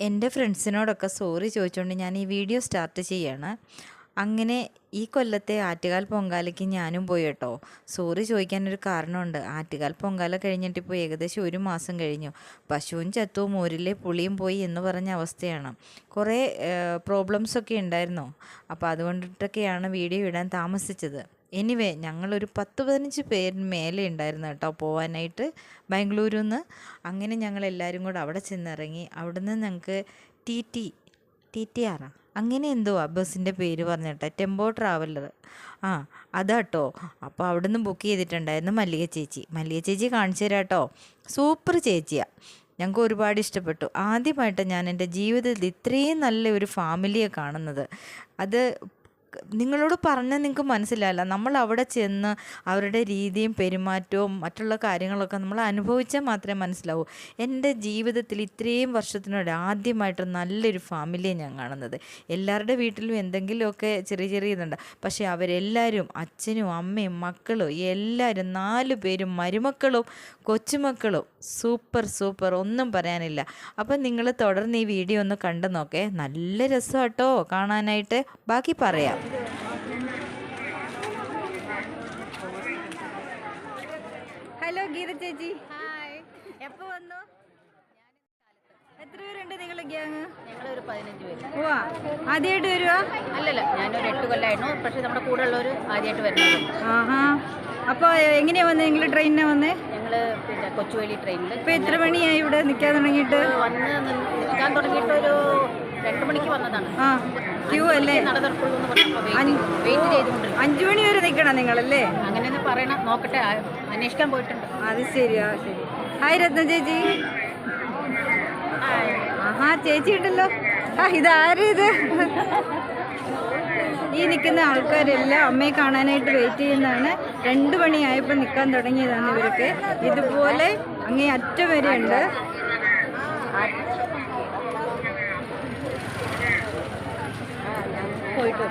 എന്റെ ഫ്രണ്ട്സിനോടൊക്കെ സോറി ചോദിച്ചുകൊണ്ട് ഞാൻ ഈ വീഡിയോ സ്റ്റാർട്ട് ചെയ്യാണ്. അങ്ങനെ ഈ കൊല്ലത്തെ ആറ്റുകാൽ പൊങ്കാലയ്ക്ക് ഞാനും പോയി കേട്ടോ. സോറി ചോദിക്കാനൊരു കാരണമുണ്ട്. ആറ്റുകാൽ പൊങ്കാല കഴിഞ്ഞിട്ട് ഇപ്പോൾ ഏകദേശം ഒരു മാസം കഴിഞ്ഞു. പശുവും ചത്തുവും മോരിലെ പുളിയും പോയി എന്ന് പറഞ്ഞ അവസ്ഥയാണ്. കുറേ പ്രോബ്ലംസൊക്കെ ഉണ്ടായിരുന്നു. അപ്പോൾ അതുകൊണ്ടിട്ടൊക്കെയാണ് വീഡിയോ ഇടാൻ താമസിച്ചത്. എനിവേ ഞങ്ങളൊരു പത്ത് പതിനഞ്ച് പേരിന് മേലെ ഉണ്ടായിരുന്നു കേട്ടോ പോകാനായിട്ട് ബാംഗ്ലൂരിൽ നിന്ന് അങ്ങനെ ഞങ്ങൾ എല്ലാവരും കൂടെ അവിടെ ചെന്നിറങ്ങി. അവിടെ നിന്ന് ഞങ്ങൾക്ക് ടി ടി ടി ടി ആറാ അങ്ങനെ എന്തോ ആ ബസ്സിന്റെ പേര് പറഞ്ഞിട്ടെ ടെമ്പോ ട്രാവലർ ആ അതാട്ടോ അപ്പോൾ അവിടെ നിന്ന് ബുക്ക് ചെയ്തിട്ടുണ്ടായിരുന്നു മല്ലിക ചേച്ചി. മല്ലിക ചേച്ചി കാണിച്ചു തരാം കേട്ടോ സൂപ്പർ ചേച്ചിയാണ് ഞങ്ങൾക്ക് ഒരുപാട് ഇഷ്ടപ്പെട്ടു. ആദ്യമായിട്ട് ഞാൻ എന്റെ ജീവിതത്തിൽ ഇത്രയും നല്ല ഒരു ഫാമിലിയെ കാണുന്നത്. അത് നിങ്ങളോട് പറഞ്ഞാൽ നിങ്ങൾക്ക് മനസ്സിലാവില്ല നമ്മൾ അവിടെ ചെന്ന് അവരുടെ രീതിയും പെരുമാറ്റവും മറ്റുള്ള കാര്യങ്ങളൊക്കെ നമ്മൾ അനുഭവിച്ചാൽ മാത്രമേ മനസ്സിലാവൂ. എന്റെ ജീവിതത്തിൽ ഇത്രയും വർഷത്തിനോട് ആദ്യമായിട്ട് നല്ലൊരു ഫാമിലിയെ ഞാൻ കാണുന്നത്. എല്ലാവരുടെ വീട്ടിലും എന്തെങ്കിലുമൊക്കെ ചെറിയ ചെറിയ ഇതുണ്ട്. പക്ഷേ അവരെല്ലാവരും അച്ഛനും അമ്മയും മക്കളും എല്ലാവരും നാല് പേരും മരുമക്കളും കൊച്ചുമക്കളും സൂപ്പർ സൂപ്പർ ഒന്നും പറയാനില്ല. അപ്പം നിങ്ങൾ തുടർന്ന് ഈ വീഡിയോ ഒന്ന് കണ്ടു നോക്കേ. നല്ല രസമാട്ടോ കാണാനായിട്ട്. ബാക്കി പറയാം. ഹലോ ഗീത ചേച്ചി. ഹായ് എപ്പോ വന്നു? എത്ര പേരുണ്ട് നിങ്ങൾ ഗ്യാങ് ഞങ്ങളൊരു പതിനഞ്ച് പേര്. ഓ ആദ്യമായിട്ട് വരുവാ? അല്ലല്ല ഞാനൊരു എട്ട് കൊല്ലായിരുന്നു. പക്ഷെ നമ്മുടെ കൂടെ ഉള്ളവർ ആദ്യമായിട്ട് വരുന്നത്. ആഹാ. അപ്പോൾ എങ്ങനെയാ വന്നത് നിങ്ങൾ ട്രെയിനിനാ വന്നേ? ഞങ്ങൾ പിന്നെ കൊച്ചുവേലി ട്രെയിനിൽ ഇപ്പൊ എത്ര മണിയായി ഇവിടെ നിൽക്കാൻ തുടങ്ങിയിട്ട്? വന്ന് നിൽക്കാൻ തുടങ്ങിയിട്ട് ഒരു രണ്ട് മണിക്ക് വന്നതാണ്. ആ. ക്യൂ അല്ലേ? അഞ്ചു മണി വരെ നിൽക്കണം നിങ്ങളല്ലേ? അങ്ങനെ പറയണം. നോക്കട്ടെ. അന്വേഷിക്കാൻ പോയിട്ടുണ്ട്. അത് ശരിയാ ശരി. ഹായ് രത്ന ചേച്ചി. ആഹാ ചേച്ചി ഉണ്ടല്ലോ. ആ ഇതാരും ഇത്? ഈ നിൽക്കുന്ന ആൾക്കാരെല്ലാം അമ്മയെ കാണാനായിട്ട് വെയിറ്റ് ചെയ്യുന്നതാണ്. രണ്ട് മണിയായപ്പോൾ നിൽക്കാൻ തുടങ്ങിയതാണ് ഇവർക്ക് ഇതുപോലെ അങ്ങേ അറ്റം വരെ ഉണ്ട് പോയിട്ട്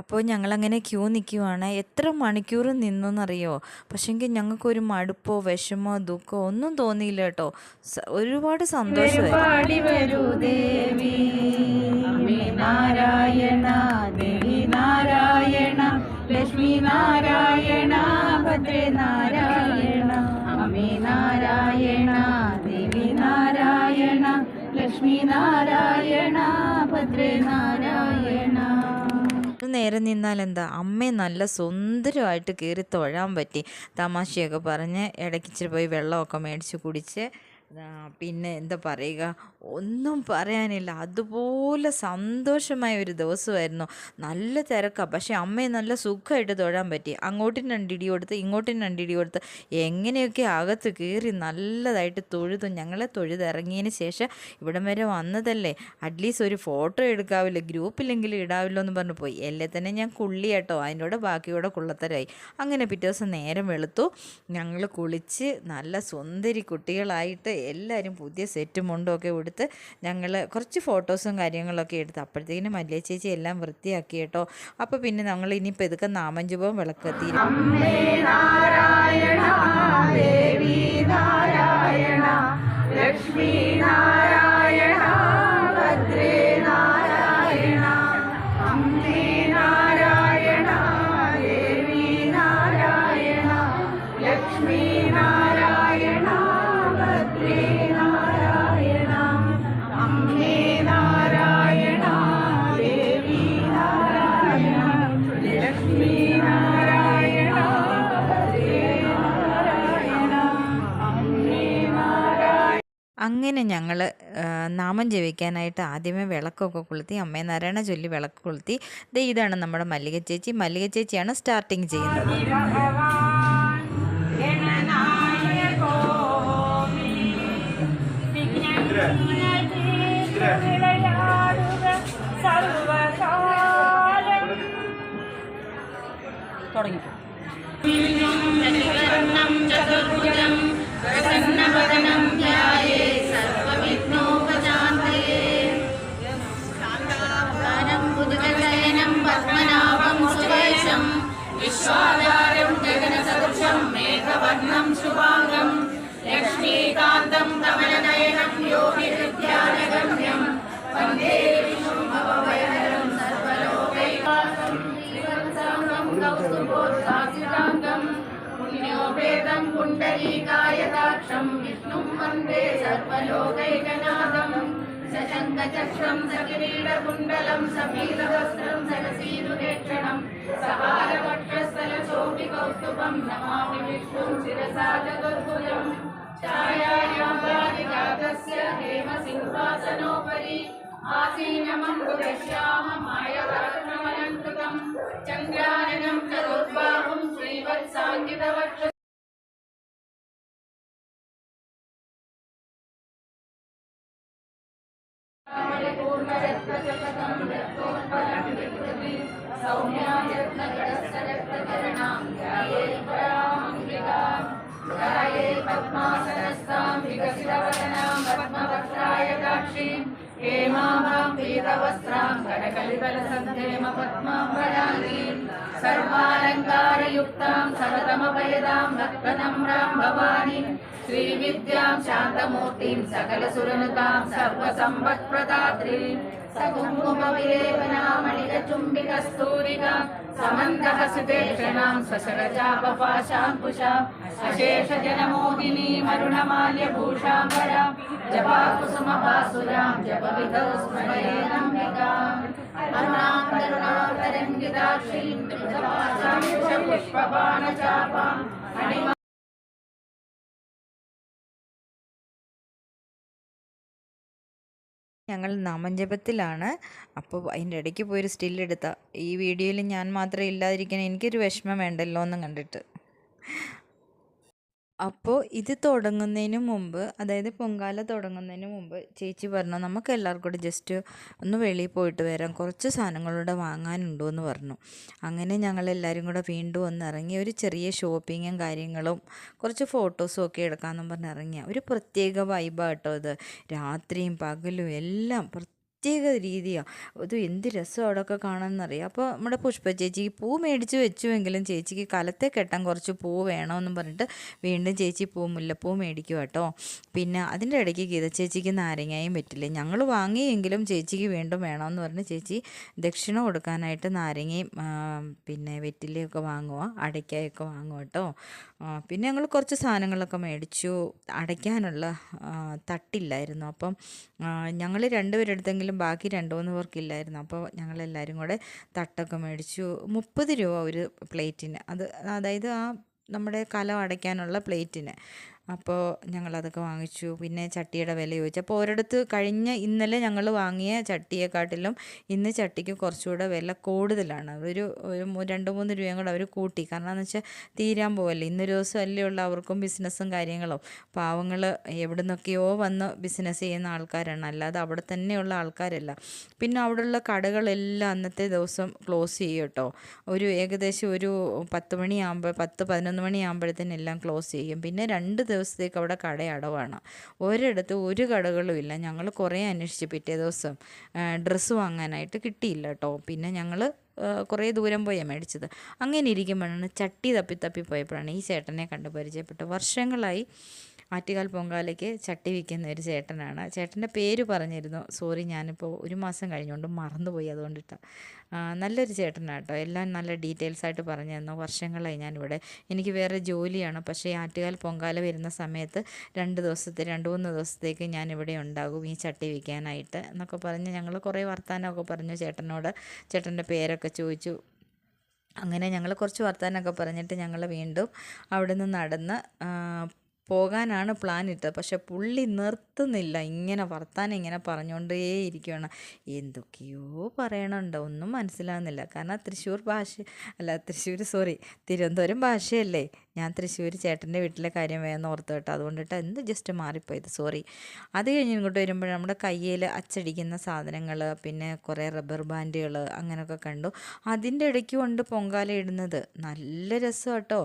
അപ്പോൾ ഞങ്ങളങ്ങനെ ക്യൂ നിൽക്കുവാണ് എത്ര മണിക്കൂർ നിന്നെന്നറിയോ? പക്ഷെങ്കിൽ ഞങ്ങൾക്കൊരു മടുപ്പോ വിഷമോ ദുഃഖമോ ഒന്നും തോന്നിയില്ല കേട്ടോ. ഒരുപാട് സന്തോഷമായി. നാരായണ അമ്മേ നാരായണ ദേവി നാരായണ ലക്ഷ്മി നാരായണ ഭദ്രേ നാരായണ. നേരം നിന്നാൽ എന്താ? അമ്മയെ നല്ല സുന്ദരമായിട്ട് കയറി തൊഴാൻ പറ്റി. തമാശയൊക്കെ പറഞ്ഞ് ഇടയ്ക്ക് ഇച്ചിരി പോയി വെള്ളമൊക്കെ മേടിച്ച് കുടിച്ച് പിന്നെ എന്താ പറയുക? ഒന്നും പറയാനില്ല. അതുപോലെ സന്തോഷമായ ഒരു ദിവസമായിരുന്നു. നല്ല തിരക്കാണ് പക്ഷേ അമ്മയെ നല്ല സുഖമായിട്ട് തൊഴാൻ പറ്റി. അങ്ങോട്ടും രണ്ടിടി കൊടുത്ത് ഇങ്ങോട്ടും രണ്ടിടി കൊടുത്ത് എങ്ങനെയൊക്കെ അകത്ത് കയറി നല്ലതായിട്ട് തൊഴുതു. ഞങ്ങളെ തൊഴുതിറങ്ങിയതിന് ശേഷം ഇവിടം വരെ വന്നതല്ലേ. അറ്റ്ലീസ്റ്റ് ഒരു ഫോട്ടോ എടുക്കാവില്ല. ഗ്രൂപ്പിലെങ്കിലും ഇടാവില്ലോ എന്ന് പറഞ്ഞു പോയി. എല്ലേ തന്നെ ഞാൻ കുള്ളി കേട്ടോ അതിന്റെ ബാക്കിയോടെ കുള്ളത്തരായി. അങ്ങനെ പിറ്റേ ദിവസം നേരം വെളുത്തു. ഞങ്ങൾ കുളിച്ച് നല്ല സുന്ദരി കുട്ടികളായിട്ട് എല്ലാവരും പുതിയ സെറ്റും മുണ്ടും ഒക്കെ ഉടുത്ത് ഞങ്ങൾ കുറച്ച് ഫോട്ടോസും കാര്യങ്ങളൊക്കെ എടുത്ത് അപ്പോഴത്തേക്കിനും മല്ലിയ ചേച്ചി എല്ലാം വൃത്തിയാക്കി കേട്ടോ. അപ്പോൾ പിന്നെ ഞങ്ങൾ ഇനിയിപ്പോൾ ഇതൊക്കെ നാമഞ്ചുപവും വിളക്കെത്തി അങ്ങനെ ഞങ്ങൾ നാമം ജപിക്കാനായിട്ട് ആദ്യമേ വിളക്കൊക്കെ കൊളുത്തി അമ്മേ നാരായണ ചൊല്ലി വിളക്ക് കൊളുത്തി. ഇതാണ് നമ്മുടെ മല്ലിക ചേച്ചി. മല്ലിക ചേച്ചിയാണ് സ്റ്റാർട്ടിങ് ചെയ്യുന്നത്. തുടങ്ങിയിട്ടുണ്ട്. ലക്ഷ്മീകാന്തം കമലനയനം യോഗി ഹൃദ്യാനഗമ്യം വന്ദേ വിഷ്ണു ഭവഭയം शान्ताक्षं विष्णुं वन्दे सर्वलोकैकनाथं सशङ्खचक्रं सकिरीडकुण्डलं सपीतवस्त्रं सकसीरुदेक्षणं सहारवक्षस्थलशोभिकौस्तुभं नमामि विष्णुं शिरसा चतुर्भुजम् छायायां वादिजातस्य हेमसिंहासनोपरि आसीनमम्बुदश्याममायवरत्नमलङ्कृतं चन्द्रायनं चतुर्बाहुं कनकलिबलसद्धेम पद्माम्बराङ्गीं सर्वालङ्कारयुक्तां सततमभयदां भक्तनम्रां भवानीं श्रीविद्यां शान्तमूर्तिं सकलसुरनुतां सर्वसम्पत्प्रदात्रीं सकुङ्कुमविलेपनामणिकचुम्बिकस्तूरिका समन्तहसितेषणां सशरचापपाशाङ्कुशा अशेषजनमोदिनीमरुणमाल्यभूषाम्बरा जपाकुसुमपासुरां जपविधौ स्मरेणाम्बिका अरुणां करुणां तरङ्गिताक्षीं पुष्पबाणचापाम् ഞങ്ങൾ നാമജപത്തിലാണ്. അപ്പോൾ അതിന്റെ ഇടയ്ക്ക് പോയൊരു സ്റ്റില്ലെടുത്ത ഈ വീഡിയോയിൽ ഞാൻ മാത്രം ഇല്ലാതിരിക്കാൻ എനിക്കൊരു വിഷമം വേണ്ടല്ലോ എന്ന് കണ്ടിട്ട്. അപ്പോൾ ഇത് തുടങ്ങുന്നതിന് മുമ്പ് അതായത് പൊങ്കാല തുടങ്ങുന്നതിന് മുമ്പ് ചേച്ചി പറഞ്ഞു നമുക്ക് എല്ലാവർക്കും കൂടെ ജസ്റ്റ് ഒന്ന് വെളിയിൽ പോയിട്ട് വരാം. കുറച്ച് സാധനങ്ങളൂടെ വാങ്ങാനുണ്ടോ? എന്ന് പറഞ്ഞു. അങ്ങനെ ഞങ്ങൾ എല്ലാവരും കൂടെ വീണ്ടും ഒന്ന് ഇറങ്ങി. ഒരു ചെറിയ ഷോപ്പിങ്ങും കാര്യങ്ങളും കുറച്ച് ഫോട്ടോസും ഒക്കെ എടുക്കാമെന്നും പറഞ്ഞ് ഇറങ്ങിയ. ഒരു പ്രത്യേക വൈബാട്ടോ ഇത്. രാത്രിയും പകലും എല്ലാം പ്രത്യേക രീതിയാണ് ഇത് എന്ത് രസം അവിടെയൊക്കെ കാണാമെന്നറിയാം അപ്പോൾ നമ്മുടെ പുഷ്പ ചേച്ചി പൂ മേടിച്ച് വെച്ചുവെങ്കിലും ചേച്ചിക്ക് കലത്തെ കെട്ടാൻ കുറച്ച് പൂ വേണമെന്നും പറഞ്ഞിട്ട് വീണ്ടും ചേച്ചി പൂ മുല്ലപ്പൂ മേടിക്കും കേട്ടോ പിന്നെ അതിന്റെ ഇടയ്ക്ക് ഗീത ചേച്ചിക്ക് നാരങ്ങയും പറ്റില്ല ഞങ്ങൾ വാങ്ങിയെങ്കിലും ചേച്ചിക്ക് വീണ്ടും വേണമെന്ന് പറഞ്ഞ് ചേച്ചി ദക്ഷിണ കൊടുക്കാനായിട്ട് നാരങ്ങയും പിന്നെ വെറ്റിലയൊക്കെ വാങ്ങുക അടയ്ക്കായൊക്കെ വാങ്ങുക കേട്ടോ പിന്നെ ഞങ്ങൾ കുറച്ച് സാധനങ്ങളൊക്കെ മേടിച്ചു. അടയ്ക്കാനുള്ള തട്ടില്ലായിരുന്നു. അപ്പം ഞങ്ങൾ രണ്ടുപേരെടുത്തെങ്കിലും ബാക്കി രണ്ട് മൂന്ന് പേർക്കില്ലായിരുന്നു. അപ്പോൾ ഞങ്ങളെല്ലാവരും കൂടെ തട്ടൊക്കെ മേടിച്ചു. മുപ്പത് രൂപ ഒരു പ്ലേറ്റിന്. അത് അതായത് ആ നമ്മുടെ കലം അടയ്ക്കാനുള്ള പ്ലേറ്റിന്. അപ്പോൾ ഞങ്ങളതൊക്കെ വാങ്ങിച്ചു. പിന്നെ ചട്ടിയുടെ വില ചോദിച്ചു അപ്പോൾ ഒരിടത്ത് കഴിഞ്ഞ ഇന്നലെ ഞങ്ങൾ വാങ്ങിയ ചട്ടിയെക്കാട്ടിലും ഇന്ന് ചട്ടിക്ക് കുറച്ചുകൂടെ വില കൂടുതലാണ്. ഒരു ഒരു രണ്ട് മൂന്ന് രൂപയും കൂടെ അവർ കൂട്ടി. കാരണം എന്ന് വെച്ചാൽ തീരാൻ പോവല്ലേ. ഇന്നൊരു ദിവസം അല്ലേ ഉള്ള അവർക്കും ബിസിനസ്സും കാര്യങ്ങളും. പാവങ്ങൾ എവിടെ നിന്നൊക്കെയോ വന്ന് ബിസിനസ് ചെയ്യുന്ന ആൾക്കാരാണ്. അല്ലാതെ അവിടെ തന്നെയുള്ള ആൾക്കാരല്ല. പിന്നെ അവിടെയുള്ള കടകളെല്ലാം അന്നത്തെ ദിവസം ക്ലോസ് ചെയ്യും കേട്ടോ. ഒരു ഏകദേശം ഒരു പത്ത് മണിയാകുമ്പോൾ പത്ത് പതിനൊന്ന് മണിയാകുമ്പോഴത്തേനും എല്ലാം ക്ലോസ് ചെയ്യും. പിന്നെ രണ്ട് ദിവസത്തേക്ക് അവിടെ കട അടവാണ്. ഒരിടത്ത് ഒരു കടകളും ഇല്ല. ഞങ്ങൾ കുറേ അന്വേഷിച്ച് പിറ്റേ ദിവസം ഡ്രസ്സ് വാങ്ങാനായിട്ട് കിട്ടിയില്ല കേട്ടോ പിന്നെ ഞങ്ങൾ കുറേ ദൂരം പോയാണ് മേടിച്ചത്. അങ്ങനെ ഇരിക്കുമ്പോഴാണ് ചട്ടി തപ്പി തപ്പി പോയപ്പോഴാണ് ഈ ചേട്ടനെ കണ്ട് പരിചയപ്പെട്ട് വർഷങ്ങളായി ആറ്റുകാൽ പൊങ്കാലയ്ക്ക് ചട്ടി വിൽക്കുന്ന ഒരു ചേട്ടനാണ്. ചേട്ടന്റെ പേര് പറഞ്ഞിരുന്നു. സോറി ഞാനിപ്പോൾ ഒരു മാസം കഴിഞ്ഞുകൊണ്ട് മറന്നുപോയി അതുകൊണ്ടിട്ട്. നല്ലൊരു ചേട്ടനാണ് കേട്ടോ എല്ലാം നല്ല ഡീറ്റെയിൽസ് ആയിട്ട് പറഞ്ഞു തന്നു. വർഷങ്ങളായി ഞാനിവിടെ. എനിക്ക് വേറെ ജോലിയാണ്. പക്ഷേ ആറ്റുകാൽ പൊങ്കാല വരുന്ന സമയത്ത് രണ്ട് ദിവസത്തെ രണ്ട് മൂന്ന് ദിവസത്തേക്ക് ഞാനിവിടെ ഉണ്ടാകും ഈ ചട്ടി വിൽക്കാനായിട്ട് എന്നൊക്കെ പറഞ്ഞ് ഞങ്ങൾ കുറേ വർത്തമാനമൊക്കെ പറഞ്ഞു ചേട്ടനോട്. ചേട്ടന്റെ പേരൊക്കെ ചോദിച്ചു. അങ്ങനെ ഞങ്ങൾ കുറച്ച് വർത്തമാനമൊക്കെ പറഞ്ഞിട്ട് ഞങ്ങൾ വീണ്ടും അവിടെ നിന്ന് നടന്ന് പോകാനാണ് പ്ലാൻ ഇട്ടത്. പക്ഷെ പുള്ളി നിർത്തുന്നില്ല. ഇങ്ങനെ വർത്താനം ഇങ്ങനെ പറഞ്ഞുകൊണ്ടേ ഇരിക്കുകയാണ് എന്തൊക്കെയോ പറയണുണ്ട്. ഒന്നും മനസ്സിലാകുന്നില്ല കാരണം തൃശ്ശൂർ ഭാഷ അല്ല തൃശ്ശൂർ സോറി തിരുവനന്തപുരം ഭാഷയല്ലേ? ഞാൻ തൃശ്ശൂർ ചേട്ടന്റെ വീട്ടിലെ കാര്യം വേഗം ഓർത്ത് കേട്ടോ. അതുകൊണ്ടിട്ട് എന്ത് ജസ്റ്റ് മാറിപ്പോയത്. സോറി അത് കഴിഞ്ഞ് ഇങ്ങോട്ട് വരുമ്പോൾ നമ്മുടെ കയ്യിൽ അച്ചടിക്കുന്ന സാധനങ്ങൾ പിന്നെ കുറേ റബ്ബർ ബാൻഡുകൾ അങ്ങനെയൊക്കെ കണ്ടു. അതിന്റെ ഇടയ്ക്ക് കൊണ്ട് പൊങ്കാല ഇടുന്നത്. നല്ല രസം കേട്ടോ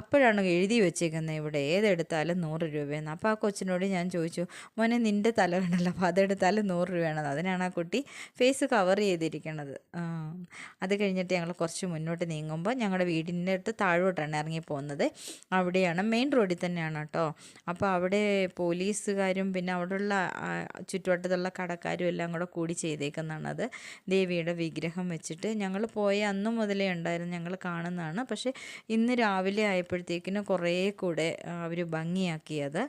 അപ്പോഴാണ് എഴുതി വെച്ചേക്കുന്നത് ഇവിടെ. ഏതെടുത്താലും നൂറ് രൂപയെന്ന്. അപ്പോൾ ആ കൊച്ചിനോട് ഞാൻ ചോദിച്ചു മോനെ നിന്റെ തല കണ്ടല്ലോ അപ്പോൾ അതെടുത്താലും നൂറ് രൂപയാണെന്ന്. അതിനാണ് ആ കുട്ടി ഫേസ് കവർ ചെയ്തിരിക്കണത്. അത് കഴിഞ്ഞിട്ട് ഞങ്ങൾ കുറച്ച് മുന്നോട്ട് നീങ്ങുമ്പോൾ ഞങ്ങളുടെ വീടിന്റെ അടുത്ത് താഴോട്ടാണ് ഇറങ്ങി പോകുന്നത്. അവിടെയാണ് മെയിൻ റോഡിൽ തന്നെയാണ് കേട്ടോ. അപ്പോൾ അവിടെ പോലീസുകാരും പിന്നെ അവിടെയുള്ള ചുറ്റുവട്ടത്തുള്ള കടക്കാരും എല്ലാം കൂടെ കൂടി ചെയ്തേക്കുന്നതാണത് ദേവിയുടെ വിഗ്രഹം വെച്ചിട്ട് ഞങ്ങൾ പോയ അന്ന് മുതലേ ഉണ്ടായിരുന്നു ഞങ്ങൾ കാണുന്നതാണ്. പക്ഷേ ഇന്ന് രാവിലെ ആയപ്പോഴത്തേക്കിന് കുറേ കൂടെ അവർ ഭംഗിയാക്കിയത്.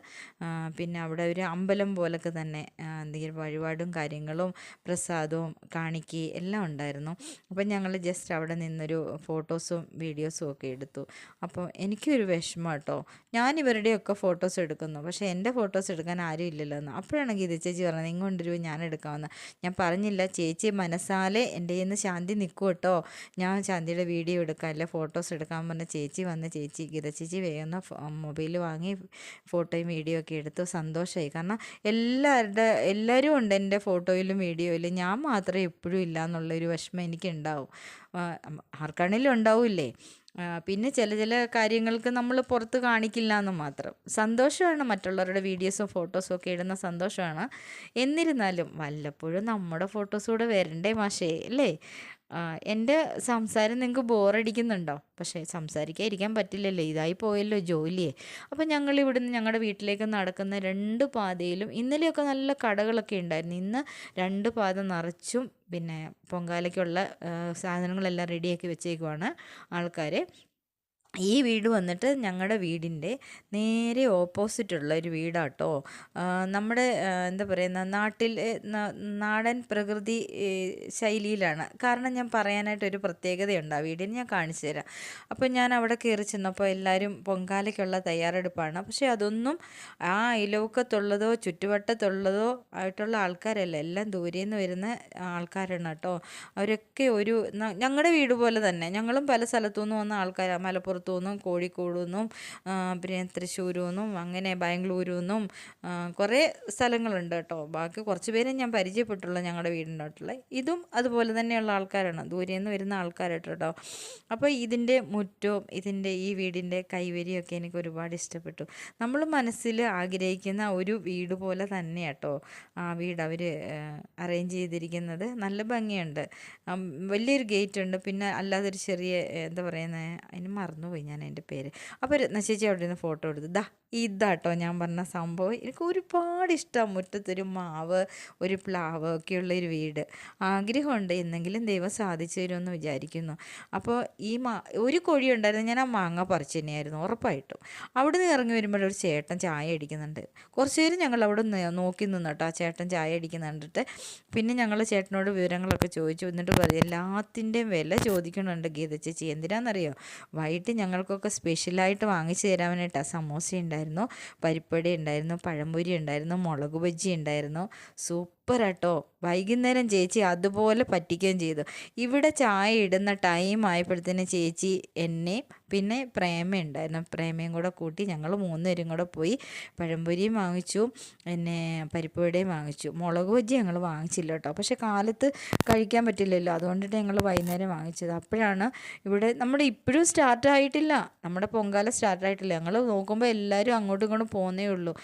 പിന്നെ അവിടെ ഒരു അമ്പലം പോലൊക്കെ തന്നെ എന്തെങ്കിലും വഴിപാടും കാര്യങ്ങളും പ്രസാദവും കാണിക്കി എല്ലാം ഉണ്ടായിരുന്നു. അപ്പം ഞങ്ങൾ ജസ്റ്റ് അവിടെ നിന്നൊരു ഫോട്ടോസും വീഡിയോസും ഒക്കെ എടുത്തു. അപ്പോൾ എനിക്കൊരു വിഷമം കേട്ടോ. ഞാൻ ഇവരുടെയൊക്കെ ഫോട്ടോസ് എടുക്കുന്നു. പക്ഷേ എന്റെ ഫോട്ടോസ് എടുക്കാൻ ആരും ഇല്ലല്ലോ എന്ന് അപ്പോഴാണ് ഗീത ചേച്ചി പറഞ്ഞത് ഇങ്ങോട്ടൊരു ഞാൻ എടുക്കാമെന്ന്. ഞാൻ പറഞ്ഞില്ല ചേച്ചി മനസ്സാലെ എന്റെ കയ്യിൽ നിന്ന് ശാന്തി നിൽക്കും കേട്ടോ. ഞാൻ ശാന്തിയുടെ വീഡിയോ എടുക്കാം അല്ലെ ഫോട്ടോസ് എടുക്കാൻ പറഞ്ഞ ചേച്ചി വന്ന് ചേച്ചി ഗീത ചേച്ചി വേഗം മൊബൈൽ വാങ്ങി ഫോട്ടോയും വീഡിയോ ഒക്കെ എടുത്തു. സന്തോഷമായി കാരണം എല്ലാവരുടെ എല്ലാവരും ഉണ്ട് എന്റെ ഫോട്ടോയിലും വീഡിയോയിലും. ഞാൻ മാത്രമേ എപ്പോഴും ഇല്ല എന്നുള്ളൊരു വിഷമം എനിക്കുണ്ടാവും. ആർക്കാണേലും ഉണ്ടാവില്ലേ? പിന്നെ ചില ചില കാര്യങ്ങൾക്ക് നമ്മൾ പുറത്ത് കാണിക്കില്ല എന്ന് മാത്രം. സന്തോഷമാണ് മറ്റുള്ളവരുടെ വീഡിയോസും ഫോട്ടോസും ഒക്കെ ഇടുന്ന സന്തോഷമാണ്. എന്നിരുന്നാലും വല്ലപ്പോഴും നമ്മുടെ ഫോട്ടോസ് കൂടെ വരണ്ടേ മാഷേ അല്ലേ? എന്റെ സംസാരം നിങ്ങൾക്ക് ബോറടിക്കുന്നുണ്ടോ? പക്ഷേ സംസാരിക്കാൻ ഇരിക്കാൻ പറ്റില്ലല്ലോ. ഇതായി പോയല്ലോ ജോലിയെ. അപ്പോൾ ഞങ്ങൾ ഇവിടുന്ന് ഞങ്ങളുടെ വീട്ടിലേക്ക് നടക്കുന്ന രണ്ട് പാതയിലും ഇന്നലെയൊക്കെ നല്ല കടകളൊക്കെ ഉണ്ടായിരുന്നു. ഇന്ന് രണ്ട് പാത നിറച്ചും പിന്നെ പൊങ്കാലയ്ക്കുള്ള സാധനങ്ങളെല്ലാം റെഡിയാക്കി വെച്ചേക്കുവാണ് ആൾക്കാർ ഈ വീട് വന്നിട്ട് ഞങ്ങളുടെ വീടിന്റെ നേരെ ഓപ്പോസിറ്റുള്ള ഒരു വീടാട്ടോ. നമ്മുടെ എന്താ പറയുന്ന നാട്ടിൽ നാടൻ പ്രകൃതി ശൈലിയിലാണ്. കാരണം ഞാൻ പറയാനായിട്ട് ഒരു പ്രത്യേകതയുണ്ട് ആ വീടിന്. ഞാൻ കാണിച്ചു തരാം. അപ്പോൾ ഞാൻ അവിടെ കയറി ചെന്നപ്പോൾ എല്ലാവരും പൊങ്കാലയ്ക്കുള്ള തയ്യാറെടുപ്പാണ്. പക്ഷേ അതൊന്നും ആ അയലോക്കത്തുള്ളതോ ചുറ്റുവട്ടത്തുള്ളതോ ആയിട്ടുള്ള ആൾക്കാരല്ല. എല്ലാം ദൂരെ നിന്ന് വരുന്ന ആൾക്കാരാണ് കേട്ടോ. അവരൊക്കെ ഒരു ഞങ്ങളുടെ വീട് പോലെ തന്നെ. ഞങ്ങളും പല സ്ഥലത്തു നിന്ന് വന്ന ആൾക്കാരാണ് മലപ്പുറത്തു നിന്നും കോഴിക്കോട് നിന്നും പിന്നെ തൃശ്ശൂരിൽ നിന്നും അങ്ങനെ ബാംഗ്ലൂരിൽ നിന്നും കുറേ സ്ഥലങ്ങളുണ്ട് കേട്ടോ. ബാക്കി കുറച്ച് പേരെ ഞാൻ പരിചയപ്പെട്ടുള്ളൂ ഞങ്ങളുടെ വീടിന്റെ അടുത്തുള്ള ഇതും അതുപോലെ തന്നെയുള്ള ആൾക്കാരാണ്. ദൂരെ നിന്ന് വരുന്ന ആൾക്കാരായിട്ട് കേട്ടോ. അപ്പോൾ ഇതിന്റെ മുറ്റവും ഇതിന്റെ ഈ വീടിന്റെ കൈവരിയൊക്കെ എനിക്ക് ഒരുപാട് ഇഷ്ടപ്പെട്ടു. നമ്മൾ മനസ്സിൽ ആഗ്രഹിക്കുന്ന ഒരു വീട് പോലെ തന്നെ കേട്ടോ ആ വീട് അവർ അറേഞ്ച് ചെയ്തിരിക്കുന്നത്. നല്ല ഭംഗിയുണ്ട്. വലിയൊരു ഗേറ്റ് ഉണ്ട് പിന്നെ അല്ലാതെ ഒരു ചെറിയ എന്താ പറയുന്നത് അതിന് മറന്നുപോയി ഞാൻ അതിന്റെ പേര് അപ്പോൾ രത്നശേച്ചി അവിടെ നിന്ന് ഫോട്ടോ എടുത്തു. ദാ ഇതാട്ടോ ഞാൻ പറഞ്ഞ സംഭവം. എനിക്ക് ഒരുപാട് ഇഷ്ടം മുറ്റത്തൊരു മാവ് ഒരു പ്ലാവ് ഒക്കെയുള്ള ഒരു വീട്. ആഗ്രഹമുണ്ട് എന്നെങ്കിലും ദൈവം സാധിച്ചു തരുമെന്ന് വിചാരിക്കുന്നു. അപ്പോൾ ഈ മാ ഒരു കോഴി ഉണ്ടായിരുന്നു. ഞാൻ ആ മാങ്ങ പറിച്ചു തന്നെയായിരുന്നു ഉറപ്പായിട്ടും. അവിടെ നിന്ന് ഇറങ്ങി വരുമ്പോൾ ഒരു ചേട്ടൻ ചായ അടിക്കുന്നുണ്ട്. കുറച്ച് നേരം ഞങ്ങൾ അവിടെ നോക്കി നിന്നു കേട്ടോ ആ ചേട്ടൻ ചായ അടിക്കുന്നുണ്ടിട്ട്. പിന്നെ ഞങ്ങൾ ചേട്ടനോട് വിവരങ്ങളൊക്കെ ചോദിച്ചു. എന്നിട്ട് പറയും എല്ലാത്തിന്റെയും വില ചോദിക്കണുണ്ട് ഗീത ചേച്ചി. എന്തിനാണെന്നറിയോ വൈകിട്ട് ഞങ്ങൾക്കൊക്കെ സ്പെഷ്യലായിട്ട് വാങ്ങിച്ചു തരാനായിട്ടാണ് സമോസ ഉണ്ടായിരുന്നു പരിപ്പടി ഉണ്ടായിരുന്നു പഴംപൊരി ഉണ്ടായിരുന്നു മുളക് ബജ്ജി ഉണ്ടായിരുന്നു. സൂപ്പർ ആട്ടോ വൈകുന്നേരം ചേച്ചി അതുപോലെ പറ്റിക്കുകയും ചെയ്തു. ഇവിടെ ചായ ഇടുന്ന ടൈം ആയപ്പോഴത്തേന് ചേച്ചി എന്നെയും പിന്നെ പ്രേമ ഉണ്ടായിരുന്നു. പ്രേമയും കൂടെ കൂട്ടി ഞങ്ങൾ മൂന്നുപേരും കൂടെ പോയി പഴംപൊരിയും വാങ്ങിച്ചു പിന്നെ പരിപ്പുവടയും വാങ്ങിച്ചു. മുളക് ബജ്ജി ഞങ്ങൾ വാങ്ങിച്ചില്ല കേട്ടോ പക്ഷേ കാലത്ത് കഴിക്കാൻ പറ്റില്ലല്ലോ. അതുകൊണ്ടിട്ട് ഞങ്ങൾ വൈകുന്നേരം വാങ്ങിച്ചത്. അപ്പോഴാണ് ഇവിടെ നമ്മൾ ഇപ്പോഴും സ്റ്റാർട്ടായിട്ടില്ല നമ്മുടെ പൊങ്കാല സ്റ്റാർട്ടായിട്ടില്ല ഞങ്ങൾ നോക്കുമ്പോൾ എല്ലാവരും അങ്ങോട്ടും ഇങ്ങോട്ടും പോകുന്നേ ഉള്ളൂ.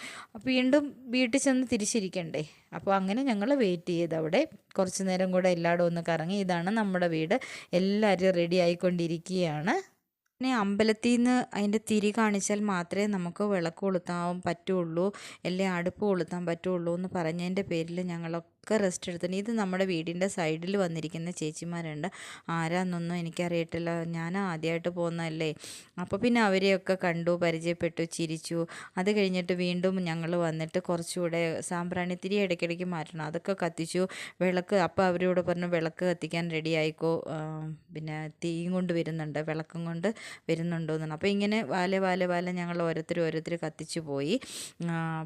വീണ്ടും വീട്ടിൽ ചെന്ന് തിരിച്ചിരിക്കണ്ടേ? അപ്പോൾ അങ്ങനെ ഞങ്ങൾ വെയിറ്റ് ചെയ്ത് അവിടെ കുറച്ച് നേരം കൂടെ എല്ലായിടും ഒന്ന് കറങ്ങി ഇതാണ് നമ്മുടെ വീട്. എല്ലാവരും റെഡി ആയിക്കൊണ്ടിരിക്കുകയാണ്. പിന്നെ അമ്പലത്തിൽ നിന്ന് അതിന്റെ തിരി കാണിച്ചാൽ മാത്രമേ നമുക്ക് വിളക്ക് കൊളുത്താൻ പറ്റുള്ളൂ അല്ലെ? അടുപ്പ് കൊളുത്താൻ പറ്റുള്ളൂ എന്ന് പറഞ്ഞതിന്റെ പേരിൽ ഞങ്ങളൊക്കെ റെസ്റ്റ് എടുത്തിട്ട് ഇത് നമ്മുടെ വീടിന്റെ സൈഡിൽ വന്നിരിക്കുന്ന ചേച്ചിമാരുണ്ട്. ആരാന്നൊന്നും എനിക്കറിയത്തില്ല. ഞാൻ ആദ്യമായിട്ട് പോകുന്നതല്ലേ അപ്പോൾ പിന്നെ അവരെയൊക്കെ കണ്ടു പരിചയപ്പെട്ടു ചിരിച്ചു. അത് കഴിഞ്ഞിട്ട് വീണ്ടും ഞങ്ങൾ വന്നിട്ട് കുറച്ചുകൂടെ സാമ്പ്രാണി തിരി ഇടയ്ക്കിടയ്ക്ക് മാറ്റണം. അതൊക്കെ കത്തിച്ചു. വിളക്ക് അപ്പോൾ അവരോട് പറഞ്ഞു വിളക്ക് കത്തിക്കാൻ റെഡി ആയിക്കോ. പിന്നെ തീയും കൊണ്ട് വരുന്നുണ്ട് വിളക്കും കൊണ്ട്. വരുന്നുണ്ടോ എന്നാണ് അപ്പോൾ ഇങ്ങനെ വാല വാല വാല ഞങ്ങൾ ഓരോരുത്തർ ഓരോരുത്തർ കത്തിച്ചു പോയി.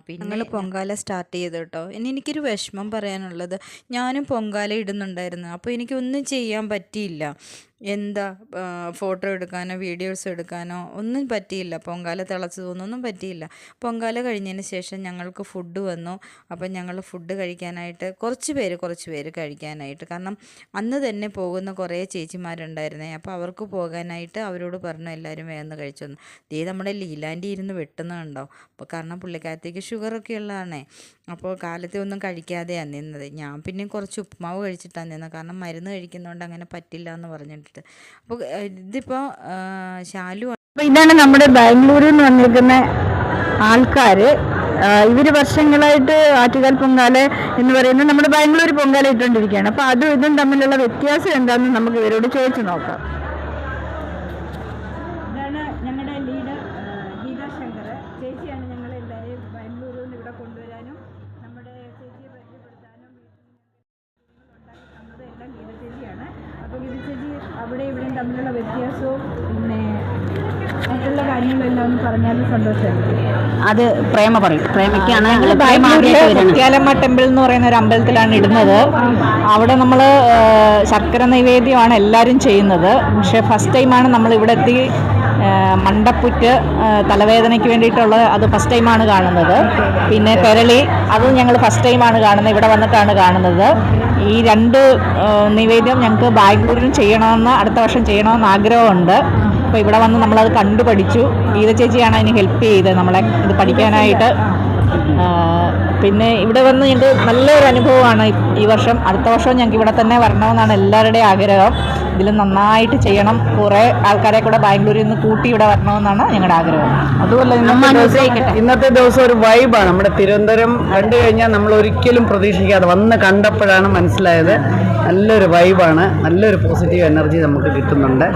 പിന്നെ ഞങ്ങൾ പൊങ്കാല സ്റ്റാർട്ട് ചെയ്തു കേട്ടോ. ഇനി എനിക്കൊരു വിഷമം പറയാനുള്ളത്. ഞാനും പൊങ്കാല ഇടുന്നുണ്ടായിരുന്നു. അപ്പോൾ എനിക്കൊന്നും ചെയ്യാൻ പറ്റിയില്ല. എന്താ ഫോട്ടോ എടുക്കാനോ വീഡിയോസ് എടുക്കാനോ ഒന്നും പറ്റിയില്ല. പൊങ്കാല തിളച്ചതൊന്നും പറ്റിയില്ല. പൊങ്കാല കഴിഞ്ഞതിന് ശേഷം ഞങ്ങൾക്ക് ഫുഡ് വന്നു. അപ്പം ഞങ്ങൾ ഫുഡ് കഴിക്കാനായിട്ട് കുറച്ച് പേര് കുറച്ച് പേര് കഴിക്കാനായിട്ട്. കാരണം അന്ന് തന്നെ പോകുന്ന കുറേ ചേച്ചിമാരുണ്ടായിരുന്നേ. അപ്പോൾ അവർക്ക് പോകാനായിട്ട് അവരോട് പറഞ്ഞു എല്ലാവരും വേഗം കഴിച്ചു വന്നു. ദേ നമ്മുടെ ലീലാന്റെ ഇരുന്ന് വെട്ടുന്നുണ്ടോ അപ്പോൾ കാരണം പുള്ളിക്കാരത്തേക്ക് ഷുഗറൊക്കെ ഉള്ളതാണേ. അപ്പോൾ കാലത്തെ ഒന്നും കഴിക്കാതെയാണ് നിന്നത്. ഞാൻ പിന്നെ കുറച്ച് ഉപ്പുമാവ് കഴിച്ചിട്ടാണ് നിന്നത്. കാരണം മരുന്ന് കഴിക്കുന്നതുകൊണ്ട് അങ്ങനെ പറ്റില്ല എന്ന് പറഞ്ഞിട്ട്. അപ്പോൾ ഇതിപ്പോൾ ശാലു അപ്പൊ ഇതാണ് നമ്മുടെ ബാംഗ്ലൂരിൽ നിന്ന് വന്നിരിക്കുന്ന ആൾക്കാര്. ഇവർ വർഷങ്ങളായിട്ട് ആറ്റുകാൽ പൊങ്കാല എന്ന് പറയുന്നത് നമ്മുടെ ബാംഗ്ലൂർ പൊങ്കാല ഇട്ടുകൊണ്ടിരിക്കുകയാണ്. അപ്പൊ അതും ഇതും തമ്മിലുള്ള വ്യത്യാസം എന്താണെന്ന് നമുക്ക് ഇവരോട് ചോദിച്ചു നോക്കാം ഇതാണ് ഞങ്ങളുടെ ലീഡർ ഗീതാ ശങ്കർ ചേച്ചിയാണ് ഞങ്ങൾ എല്ലാവരെയും ബാംഗ്ലൂരിൽ നിന്ന് ഇവിടെ കൊണ്ടുവരാനും നമ്മുടെ ചേച്ചിയെ പരിചയപ്പെടുത്താനും തന്നത് എല്ലാം ഗീത ചേച്ചിയാണ് അപ്പോൾ ഗീത ചേച്ചി അവിടെ ഇവിടെയും തമ്മിലുള്ള വ്യത്യാസവും പിന്നെ മറ്റുള്ള കാര്യങ്ങളെല്ലാം പറഞ്ഞാലും സന്തോഷമായിരിക്കും. അത് പ്രേമ പറയും. പ്രേമയ്ക്കാണ് സത്യാലമ്മ ടെമ്പിൾ എന്ന് പറയുന്ന ഒരു അമ്പലത്തിലാണ് ഇടുന്നത്. അവിടെ നമ്മൾ ശർക്കര നൈവേദ്യമാണ് എല്ലാവരും ചെയ്യുന്നത്. പക്ഷേ ഫസ്റ്റ് ടൈമാണ് നമ്മൾ ഇവിടെ എത്തി മണ്ടപ്പുറ്റ് തലവേദനയ്ക്ക് വേണ്ടിയിട്ടുള്ള അത് ഫസ്റ്റ് ടൈമാണ് കാണുന്നത്. പിന്നെ പെരളി അതും ഞങ്ങൾ ഫസ്റ്റ് ടൈമാണ് കാണുന്നത്. ഇവിടെ വന്നിട്ടാണ് കാണുന്നത്. ഈ രണ്ട് നിവേദ്യം ഞങ്ങൾക്ക് ബാംഗ്ലൂരിലും ചെയ്യണമെന്ന് അടുത്ത വർഷം ചെയ്യണമെന്ന് ആഗ്രഹമുണ്ട്. അപ്പോൾ ഇവിടെ വന്ന് നമ്മളത് കണ്ടു പഠിച്ചു. ഗീത ചേച്ചിയാണ് അതിന് ഹെൽപ്പ് ചെയ്തത് നമ്മളെ ഇത് പഠിക്കാനായിട്ട്. പിന്നെ ഇവിടെ വന്ന് ഞങ്ങൾക്ക് നല്ലൊരു അനുഭവമാണ് ഈ വർഷം. അടുത്ത വർഷം ഞങ്ങൾക്ക് ഇവിടെ തന്നെ വരണമെന്നാണ് എല്ലാവരുടെയും ആഗ്രഹം. ഇതിൽ നന്നായിട്ട് ചെയ്യണം. കുറേ ആൾക്കാരെ കൂടെ ബാംഗ്ലൂരിൽ നിന്ന് കൂട്ടി ഇവിടെ വരണമെന്നാണ് ഞങ്ങളുടെ ആഗ്രഹം. അതുമല്ല ഇന്നത്തെ ദിവസം ഇന്നത്തെ ദിവസം ഒരു വൈബാണ് നമ്മുടെ തിരുവനന്തപുരം കണ്ടു കഴിഞ്ഞാൽ നമ്മൾ ഒരിക്കലും പ്രതീക്ഷിക്കാതെ വന്ന് കണ്ടപ്പോഴാണ് മനസ്സിലായത്. നല്ലൊരു വൈബാണ് നല്ലൊരു പോസിറ്റീവ് എനർജി നമുക്ക് കിട്ടുന്നുണ്ട്.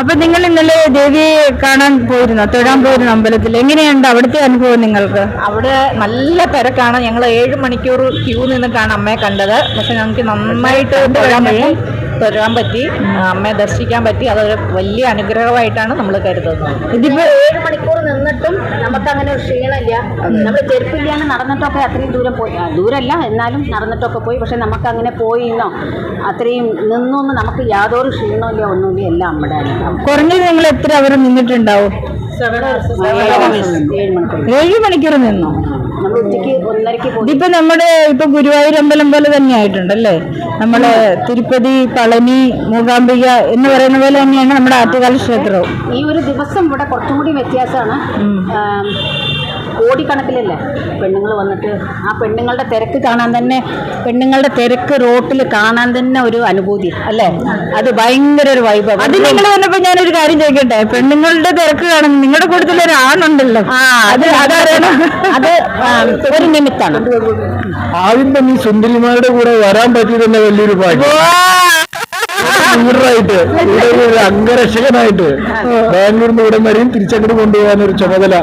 അപ്പൊ നിങ്ങൾ ഇന്നലെ ദേവിയെ കാണാൻ പോയിരുന്നു? തൊഴാൻ പോയിരുന്നു അമ്പലത്തിൽ? എങ്ങനെയുണ്ട് അവിടുത്തെ അനുഭവം നിങ്ങൾക്ക്? അവിടെ നല്ല തിരക്കാണ്. ഞങ്ങൾ ഏഴ് മണിക്കൂർ ക്യൂ നിന്നിട്ടാണ് അമ്മയെ കണ്ടത്. പക്ഷെ ഞങ്ങൾക്ക് നന്നായിട്ട് തൊഴാൻ പറ്റി. തൊഴാൻ പറ്റി അമ്മയെ ദർശിക്കാൻ പറ്റി. അതൊരു വലിയ അനുഗ്രഹമായിട്ടാണ് നമ്മൾ കരുതുന്നത്. ഇതിപ്പോ ഏഴ് മണിക്കൂർ നിന്നിട്ടും നമുക്ക് അങ്ങനെ ഒരു ക്ഷീണമില്ല. നമ്മൾ ചെരുപ്പില്ലാണ്ട് നടന്നിട്ടൊക്കെ അത്രയും ദൂരം പോയി. ദൂരമല്ല എന്നാലും നടന്നിട്ടൊക്കെ പോയി. പക്ഷെ നമുക്ക് അങ്ങനെ പോയിന്നോ അത്രയും നിന്നൊന്നും നമുക്ക് യാതൊരു ക്ഷീണമില്ല ഒന്നുമില്ല. എല്ലാം നമ്മുടെ അനുഭവം കുറഞ്ഞത് നിങ്ങൾ എത്ര അവർ നിന്നിട്ടുണ്ടാവും? ഏഴ് മണിക്കൂർ നിന്നു? ഇതിപ്പോ നമ്മുടെ ഇപ്പൊ ഗുരുവായൂർ അമ്പലം പോലെ തന്നെ ആയിട്ടുണ്ടല്ലേ? നമ്മുടെ തിരുപ്പതി പളനി മൂകാംബിക എന്ന് പറയുന്ന പോലെ തന്നെയാണ് നമ്മുടെ ആറ്റുകാല ക്ഷേത്രവും. ഈ ഒരു ദിവസം ഇവിടെ കുറച്ചും കൂടി വ്യത്യാസമാണ്. കോടിക്കണക്കിലല്ലേ? പെണ്ണുങ്ങൾ വന്നിട്ട് ആ പെണ്ണുങ്ങളുടെ തിരക്ക് കാണാൻ തന്നെ പെണ്ണുങ്ങളുടെ തിരക്ക് റോട്ടിൽ കാണാൻ തന്നെ ഒരു അനുഭൂതി അല്ലേ? അത് ഭയങ്കര ഒരു വൈബ് അത് നിങ്ങൾ പറഞ്ഞപ്പോ ഞാനൊരു കാര്യം ചോദിക്കട്ടെ? പെണ്ണുങ്ങളുടെ തിരക്ക് കാണുന്നു നിങ്ങളുടെ കൂട്ടത്തിൽ ഒരു ആണുണ്ടല്ലോ. ആ അത് അതറിയണം അത് ഒരു നിമിത്താണ് ആദ്യം തന്നെ ഈ സുന്ദരിമാരുടെ കൂടെ വരാൻ പറ്റിയതന്നെ വലിയൊരു ഭാഗ്യം. ലീഡറായിട്ട് ഇവിടെ ഒരു അംഗരക്ഷകനായിട്ട് ബാംഗ്ലൂരിൽ നിന്ന് ഇവിടെ വരെയും തിരിച്ചങ്ങോട്ട് കൊണ്ടുപോകാൻ ഒരു ചുമതല?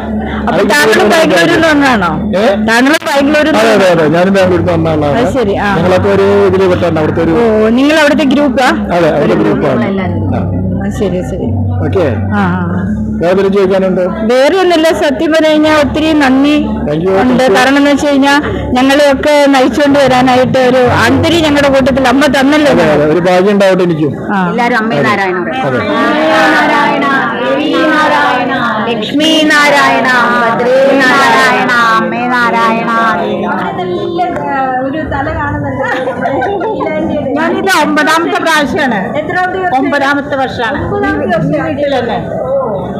അതെ അതെ അതെ. ഞാനും ബാംഗ്ലൂരിൽ നിന്ന് വന്ന ആളാണ്. ഞങ്ങളൊക്കെ ഒരു ഇതിൽ പെട്ടാണ് അവിടുത്തെ ഒരു നിങ്ങൾ അവിടുത്തെ ഗ്രൂപ്പാ? അതെ അവിടുത്തെ ഗ്രൂപ്പാണ്. ശരി ശരി. ഓക്കെ. വേറെ ചോദിക്കാനുണ്ട്? വേറെ ഒന്നുമില്ല സത്യം പറഞ്ഞു കഴിഞ്ഞാൽ ഒത്തിരി നന്ദി ഉണ്ട്. കാരണം എന്ന് വെച്ച് കഴിഞ്ഞാൽ ഞങ്ങളെയൊക്കെ നയിച്ചുകൊണ്ട് വരാനായിട്ട് ഒരു ആന്തരി ഞങ്ങളുടെ കൂട്ടത്തിൽ അമ്മ തന്നല്ലോ. ഒരു ഭാഗ്യം ഉണ്ടാവട്ടെ എനിക്കും. ആ. എല്ലാവരും അമ്മേ നാരായണ ലക്ഷ്മി നാരായണ ഭദ്രേ നാരായണ അമ്മേ നാരായണ. ഒരു തല കാണുന്നുണ്ട് ഞാനിത് ഒമ്പതാമത്തെ പ്രാവശ്യമാണ് ഒമ്പതാമത്തെ വർഷമാണ്. വീട്ടിൽ തന്നെ.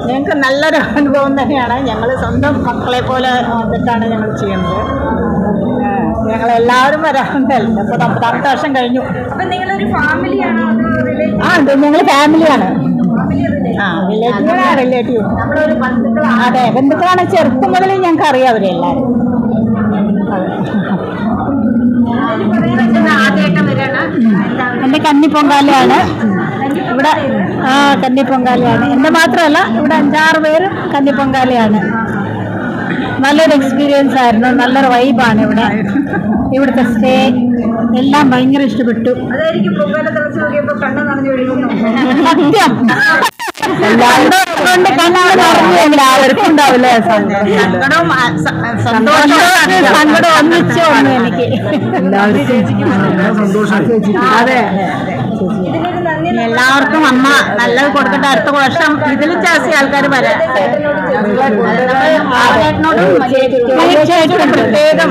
ഞങ്ങൾക്ക് നല്ലൊരു അനുഭവം തന്നെയാണ്. ഞങ്ങൾ സ്വന്തം മക്കളെ പോലെ വന്നിട്ടാണ് ഞങ്ങൾ ചെയ്യുന്നത്. ഞങ്ങളെല്ലാവരും വരാറുണ്ടല്ലോ അപ്പോൾ ഒമ്പതാമത്തെ വർഷം കഴിഞ്ഞു. അപ്പൊ നിങ്ങളൊരു ഫാമിലിയാണോ ആ ഉണ്ട്. ഞങ്ങൾ ഫാമിലിയാണ്. ആ റിലേറ്റീവ് റിലേറ്റീവ് അതെ ബന്ധുക്കളാണ് ചെറുപ്പം മുതലേ ഞങ്ങൾക്ക് അറിയാം അവരെ എല്ലാവരും എന്റെ കന്നി പൊങ്കാലയാണ്. ഇവിടെ ആ കന്നി പൊങ്കാലയാണ് എന്റെ മാത്രമല്ല ഇവിടെ അഞ്ചാറ് പേര് കന്നി പൊങ്കാലയാണ് നല്ലൊരു എക്സ്പീരിയൻസ് ആയിരുന്നു. നല്ലൊരു വൈബാണ് ഇവിടെ. ഇവിടുത്തെ സ്റ്റേ എല്ലാം ഭയങ്കര ഇഷ്ടപ്പെട്ടു. സത്യം. എല്ലാവർക്കും സന്തോഷം ഒന്നിച്ചു വന്നു എനിക്ക്. അതെ. എല്ലാവർക്കും അമ്മ നല്ലത് കൊടുക്കട്ടെ അടുത്ത വർഷം ഇതിലും ചാസി ആൾക്കാർ വരാം തീർച്ചയായിട്ടും പ്രത്യേകം.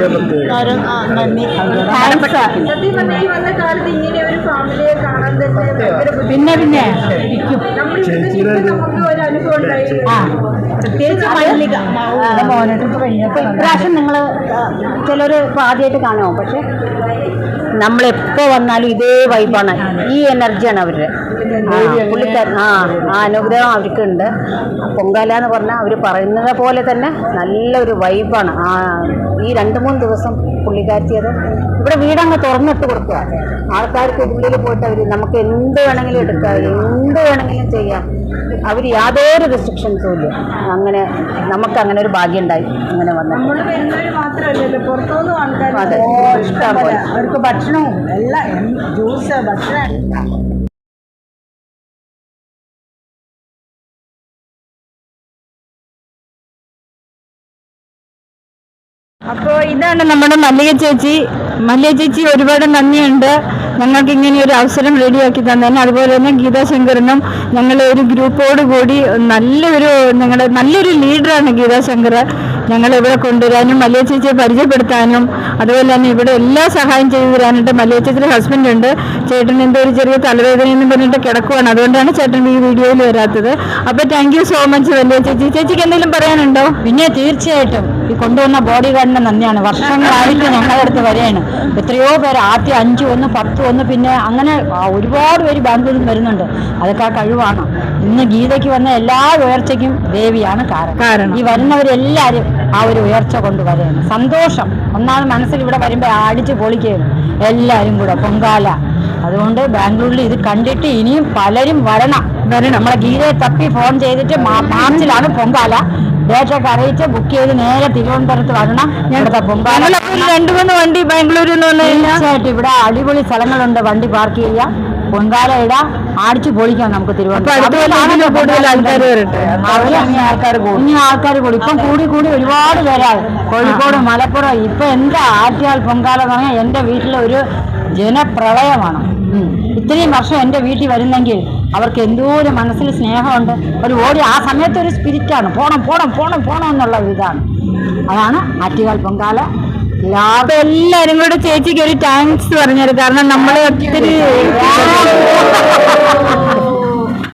പിന്നെ പിന്നെ. ഇരിക്കും. നമ്മൾ ഇവിടെ നിൽക്കുമ്പോൾ ഒരു അനുഭവം ഉണ്ടായി ആ പ്രത്യേകിച്ച് മല്ലിക അപ്പൊ ഇപ്രാവശ്യം നിങ്ങൾ ചിലർ ആദ്യമായിട്ട് കാണുമോ? പക്ഷെ നമ്മളെപ്പോ വന്നാലും ഇതേ വൈബാണ് ഈ എനർജിയാണ് അവരുടെ. പുള്ളിക്കാരൻ ആ ആ അനുഗ്രഹം അവർക്കുണ്ട്. പൊങ്കാല എന്ന് പറഞ്ഞാൽ അവർ പറയുന്നത് പോലെ തന്നെ നല്ലൊരു വൈബാണ് ആ ഈ രണ്ട് മൂന്ന് ദിവസം പുള്ളിക്കാരത്തി ഇവിടെ ഇവിടെ വീടങ്ങ് തുറന്നിട്ട് കൊടുക്കുക. ആൾക്കാർക്ക് ഉള്ളിൽ പോയിട്ട് അവർ നമുക്ക് എന്ത് വേണമെങ്കിലും എടുക്കാം എന്ത് വേണമെങ്കിലും ചെയ്യാം. അവർ യാതൊരു റെസ്ട്രിക്ഷൻസും ഇല്ല. അങ്ങനെ നമുക്ക് അങ്ങനെ ഒരു ഭാഗ്യം ഉണ്ടായി. അങ്ങനെ ആൾക്കാർ അതെ. ഇഷ്ടം പോലെ. അവർക്ക് ഭക്ഷണവും എല്ലാം ജ്യൂസ് ഭക്ഷണം. അപ്പോൾ ഇതാണ് നമ്മുടെ മല്ലിക ചേച്ചി. മല്ലിക ചേച്ചി ഒരുപാട് നന്ദിയുണ്ട്. ഞങ്ങൾക്ക് ഇങ്ങനെ ഒരു അവസരം റെഡിയാക്കി തന്നതിന്. അതുപോലെ തന്നെ ഗീതാശങ്കറിനും ഞങ്ങൾ ഒരു ഗ്രൂപ്പോട് കൂടി നല്ലൊരു ഞങ്ങളുടെ നല്ലൊരു ലീഡറാണ് ഗീതാശങ്കർ ഞങ്ങൾ ഇവിടെ കൊണ്ടുവരാനും മല്ലിയ ചേച്ചിയെ പരിചയപ്പെടുത്താനും അതുപോലെ തന്നെ ഇവിടെ എല്ലാ സഹായം ചെയ്തു തരാനായിട്ട് മല്ലിയ ചേച്ചിയുടെ ഹസ്ബൻഡ് ഉണ്ട്. ചേട്ടൻ എന്തോ ഒരു ചെറിയ തലവേദന എന്ന് പറഞ്ഞിട്ട് കിടക്കുവാണ്. അതുകൊണ്ടാണ് ചേട്ടൻ ഈ വീഡിയോയിൽ വരാത്തത്. അപ്പോൾ thank you so much Malliya ചേച്ചി. ചേച്ചിക്ക് എന്തെങ്കിലും പറയാനുണ്ടോ? പിന്നെ തീർച്ചയായിട്ടും ഈ കൊണ്ടുവന്ന ബോഡി ഗാർഡിന് നന്ദിയാണ്. വർഷങ്ങളായിട്ട് ഞങ്ങളുടെ അടുത്ത് വരെയാണ് എത്രയോ പേര് ആദ്യം അഞ്ച് ഒന്ന് പത്ത് ഒന്ന് പിന്നെ അങ്ങനെ ഒരുപാട് പേര് ബാംഗ്ലൂരിൽ വരുന്നുണ്ട്. അതൊക്കെ ആ കഴിവാണ്. ഇന്ന് ഗീതയ്ക്ക് വന്ന എല്ലാ ഉയർച്ചയ്ക്കും ദേവിയാണ് കാരണം. ഈ വരുന്നവരെല്ലാവരും ആ ഒരു ഉയർച്ച കൊണ്ടുവരെയാണ് സന്തോഷം. ഒന്നാമത് മനസ്സിൽ ഇവിടെ വരുമ്പോൾ അടിച്ച് പൊളിക്കുകയും എല്ലാരും കൂടെ പൊങ്കാല. അതുകൊണ്ട് ബാംഗ്ലൂരിൽ ഇത് കണ്ടിട്ട് ഇനിയും പലരും വരണം. വരണം. നമ്മളെ ഗീതയെ തപ്പി ഫോൺ ചെയ്തിട്ട് മാർച്ചിലാണ് പൊങ്കാല. ഡേറ്റൊക്കെ അറിയിച്ച് ബുക്ക് ചെയ്ത് നേരെ തിരുവനന്തപുരത്ത് വരണം. ഇവിടുത്തെ പൊങ്കാല രണ്ട് മൂന്ന് വണ്ടി ബാംഗ്ലൂരിൽ നിന്ന് വന്നു തീർച്ചയായിട്ടും ഇവിടെ അടിപൊളി സ്ഥലങ്ങളുണ്ട്. വണ്ടി പാർക്ക് ചെയ്യാം പൊങ്കാല ഇടാം. അടിച്ചു പൊളിക്കാം നമുക്ക് തിരുവനന്തപുരം. ആൾക്കാർ ഇനി ആൾക്കാർ കൂടും. ഇപ്പം കൂടി കൂടി ഒരുപാട് പേരായി കോഴിക്കോട് മലപ്പുറം. ഇപ്പൊ എന്താ ആറ്റിയാൽ പൊങ്കാല പറഞ്ഞാൽ എന്റെ വീട്ടിലെ ഒരു ജനപ്രളയമാണ്. ഇത്രയും വർഷം എന്റെ വീട്ടിൽ വരുന്നെങ്കിൽ അവർക്ക് എന്തോ ഒരു മനസ്സിൽ സ്നേഹമുണ്ട്. ഒരു ഓടി ആ സമയത്ത് ഒരു സ്പിരിറ്റാണ് പോണം പോണം പോണം പോണം എന്നുള്ള ഒരു ഇതാണ്. അതാണ് ആറ്റുകാൽ പൊങ്കാല. അപ്പൊ എല്ലാരും കൂടെ ചേച്ചിക്ക് ഒരു താങ്ക്സ് പറഞ്ഞത് കാരണം നമ്മൾ ഒത്തിരി